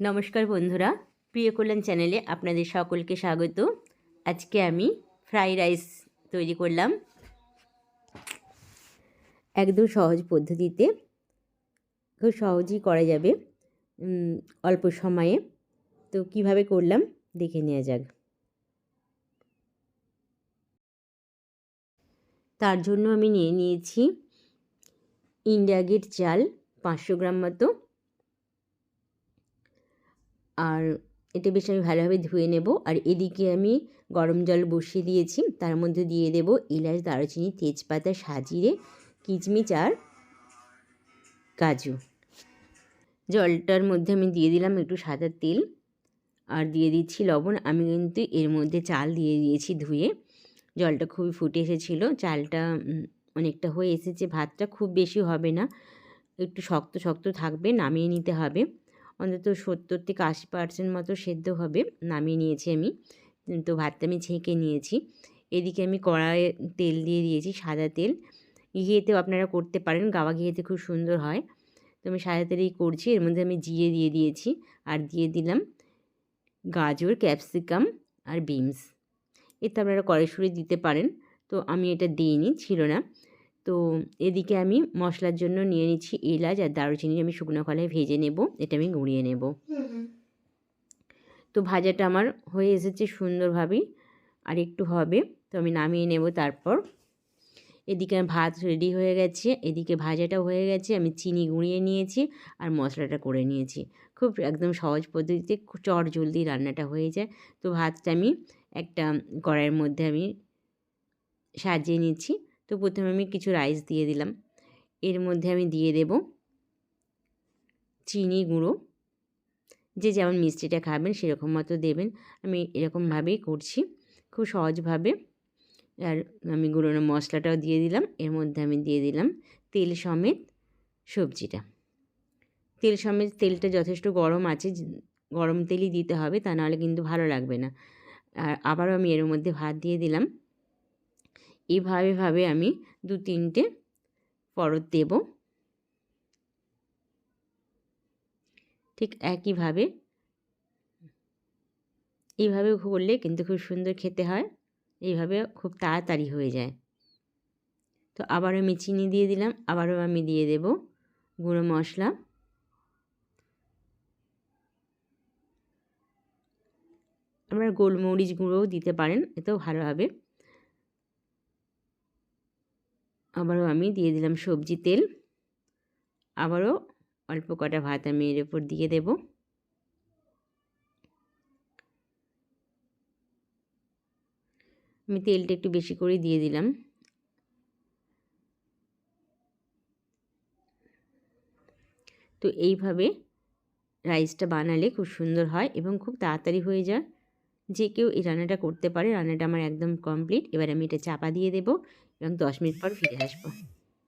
নমস্কার বন্ধুরা, প্রিয় কল্যাণ চ্যানেলে আপনাদের সকলকে স্বাগত। আজকে আমি ফ্রাই রাইস তৈরি করলাম। একদম সহজ পদ্ধতিতে, খুব সহজেই করা যাবে অল্প সময়ে। তো কীভাবে করলাম, দেখে নেওয়া যাক। তার জন্য আমি নিয়ে নিয়েছি ইন্ডিয়া গেট চাল পাঁচশো গ্রাম মতো। আর এটা বেশ আমি ভালোভাবে ধুয়ে নেব। আর এদিকে আমি গরম জল বসিয়ে দিয়েছি। তার মধ্যে দিয়ে দেব এলাচ, দারুচিনি, তেজপাতা, সাজিরে, কিচমিচ আর কাজু। জলটার মধ্যে আমি দিয়ে দিলাম একটু সাদা তেল আর দিয়ে দিচ্ছি লবণ। আমি কিন্তু এর মধ্যে চাল দিয়ে দিয়েছি ধুয়ে। জলটা খুবই ফুটে এসেছিল। চালটা অনেকটা হয়ে এসেছে। ভাতটা খুব বেশি হবে না। একটু শক্ত শক্ত থাকবে, নামিয়ে নিতে হবে। অন্তত সত্তর থেকে আশি পার্সেন্ট মতো সেদ্ধ হবে, নামিয়ে নিয়েছি আমি। তো ভাতটা আমি ছেঁকে নিয়েছি। এদিকে আমি কড়াইয়ে তেল দিয়ে দিয়েছি সাদা তেল। ঘিয়েতেও আপনারা করতে পারেন, গাওয়া ঘিয়েতে খুব সুন্দর হয়। তো আমি সাদা তেলেই করছি, এর মধ্যে আমি জিরে দিয়ে দিয়েছি। আর দিয়ে দিলাম গাজর, ক্যাপসিকাম আর বিনস। এতে আপনারা কড়াইশুড়ি দিতে পারেন। তো আমি এটা দিইনি, ছিল না। তো এদিকে আমি মশলার জন্য নিয়ে নিচ্ছি এলাচ আর দারুচিনি। আমি শুকনো কলায় ভেজে নেব, এটা আমি গুঁড়িয়ে নেব। তো ভাজাটা আমার হয়ে এসেছে সুন্দরভাবেই আর একটু হবে, তো আমি নামিয়ে নেব তারপর। এদিকে ভাত রেডি হয়ে গেছে, এদিকে ভাজাটা হয়ে গেছে, আমি চিনি গুঁড়িয়ে নিয়েছি আর মশলাটা করে নিয়েছি। খুব একদম সহজ পদ্ধতিতে চট জলদি রান্নাটা হয়ে যায়। তো ভাতটা আমি একটা কড়াইয়ের মধ্যে আমি সাজিয়ে নিচ্ছি। তো প্রথমে আমি কিছু রাইস দিয়ে দিলাম। এর মধ্যে আমি দিয়ে দেব চিনি গুঁড়ো। যে যেমন মিষ্টিটা খাবেন সেরকম মতো দেবেন। আমি এরকমভাবেই করছি, খুব সহজভাবে। আর আমি গুঁড়োনো মশলাটাও দিয়ে দিলাম। এর মধ্যে আমি দিয়ে দিলাম তেল সমেত সবজিটা। তেল সমেত তেলটা যথেষ্ট গরম আছে গরম তেলই দিতে হবে, তা নাহলে কিন্তু ভালো লাগবে না। আর আবারও আমি এর মধ্যে ভাত দিয়ে দিলাম। এইভাবে ভাবে আমি দু তিনটে পরত দেব। ঠিক একইভাবে, এইভাবে করলে কিন্তু খুব সুন্দর খেতে হয়। এইভাবে খুব তাড়াতাড়ি হয়ে যায়। তো আবারও আমি চিনি দিয়ে দিলাম, আবারও আমি দিয়ে দেব গুঁড়ো মশলা। আপনারা গোলমরিচ গুঁড়োও দিতে পারেন, এতেও ভালো হবে। আবারও আমি দিয়ে দিলাম সবজি তেল। আবারও অল্প কটা ভাত আমি এর উপর দিয়ে দেব। আমি তেলটা একটু বেশি করে দিয়ে দিলাম। তো এইভাবে রাইসটা বানালে খুব সুন্দর হয় এবং খুব তাড়াতাড়ি হয়ে যায়। যে কেউ এই রান্নাটা করতে পারে, রান্নাটা আমার একদম কমপ্লিট এবার আমি এটা চাপা দিয়ে দেবো এবং দশ মিনিট পর ফিরে আসব।